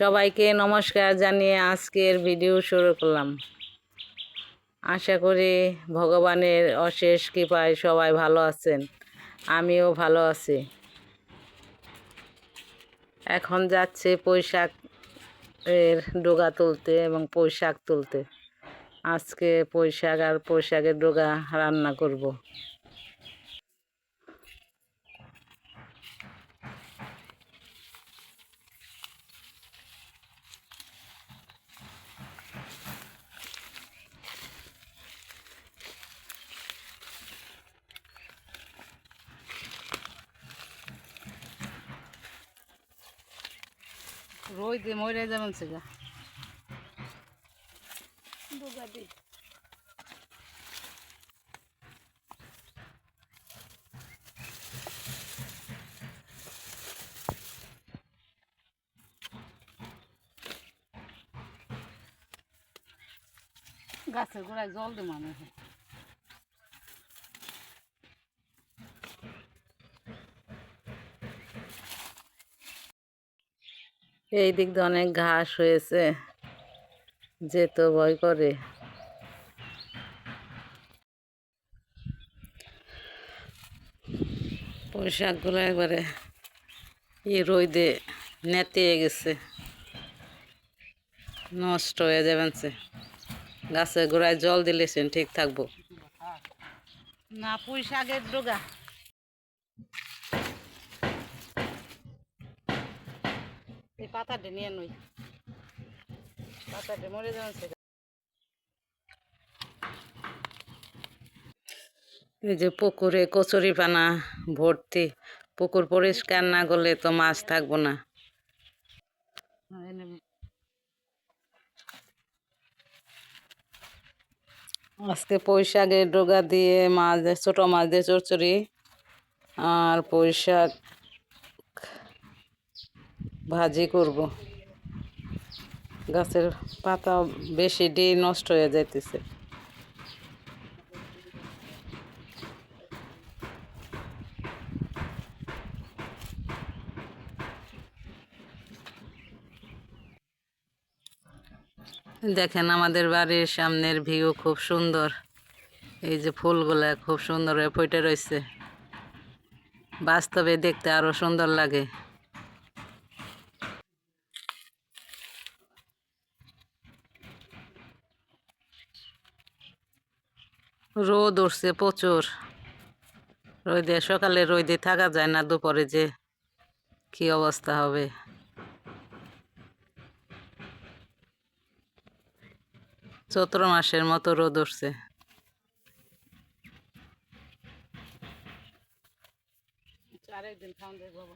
সবাইকে নমস্কার জানিয়ে আজকের ভিডিও শুরু করলাম। আশা করি ভগবানের অশেষ কৃপায় সবাই ভালো আছেন, আমিও ভালো আছি। এখন যাচ্ছে পোশাক এর ডোগা তুলতে এবং পোশাক তুলতে। আজকে পোশাক আর পোশাকের ডোগা রান্না করব। রোই দিয়ে মরে যাবেন সেগা ডোগা দিয়ে গাছের গোড়ায় জল দে মানে এই দিক দিয়ে অনেক ঘাস হয়েছে। যেতে ভয় করে। পোশাকগুলো একবারে ই রোদে নেতিয়ে গেছে। নষ্ট হয়ে যাবেন সে গাছের গোড়ায় জল দিলেছেন ঠিক থাকব। না, পুঁই শাকের ডোগা। এই পাতাটা নিয়ে নই পাতাটা মরে এই যে পুকুরে কচুরি পানা ভর্তি পুকুর পরিষ্কার না করলে তো মাছ থাকব না। আজকে পৈশাকের ডোগা দিয়ে মাছ দিয়ে ছোটো মাছ দিয়ে চচ্চড়ি আর পৈশাক ভাজি করব। গাছের পাতা বেশি ডি নষ্ট হয়ে যাইতেছে। দেখেন আমাদের বাড়ির সামনের ভিউ খুব সুন্দর। এই যে ফুলগুলা খুব সুন্দর হয়ে ফুটে রয়েছে বাস্তবে দেখতে আরও সুন্দর লাগে। রোদ উঠছে প্রচুর। রোদে সকালে রোদে থাকা যায় না, দুপুরে যে কি অবস্থা হবে। চৈত্র মাসের মতো রোদ উঠছে। আরেকদিন খাওয়ান দেয় বাবা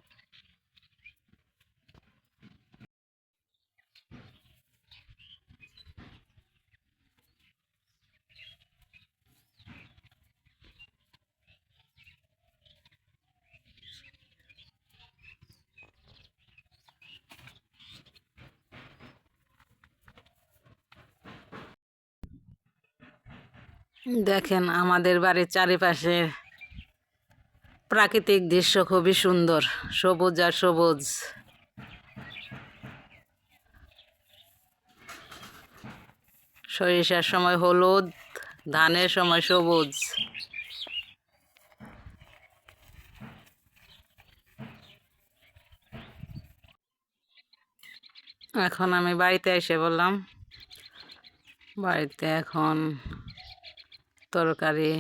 দেখেন আমাদের বাড়ির চারিপাশে প্রাকৃতিক দৃশ্য খুবই সুন্দর, সবুজ আর সবুজ। সরিষার সময় হলুদ, ধানের সময় সবুজ। এখন আমি বাড়িতে এসে বললাম, বাড়িতে এখন তরকারি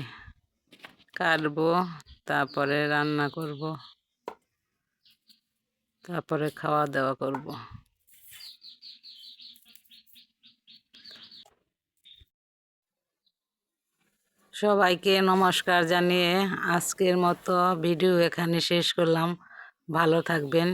কাটবো, তারপরে রান্না করব, তারপরে খাওয়া দাওয়া করব। সবাইকে নমস্কার জানিয়ে আজকের মতো ভিডিও এখানে শেষ করলাম। ভালো থাকবেন।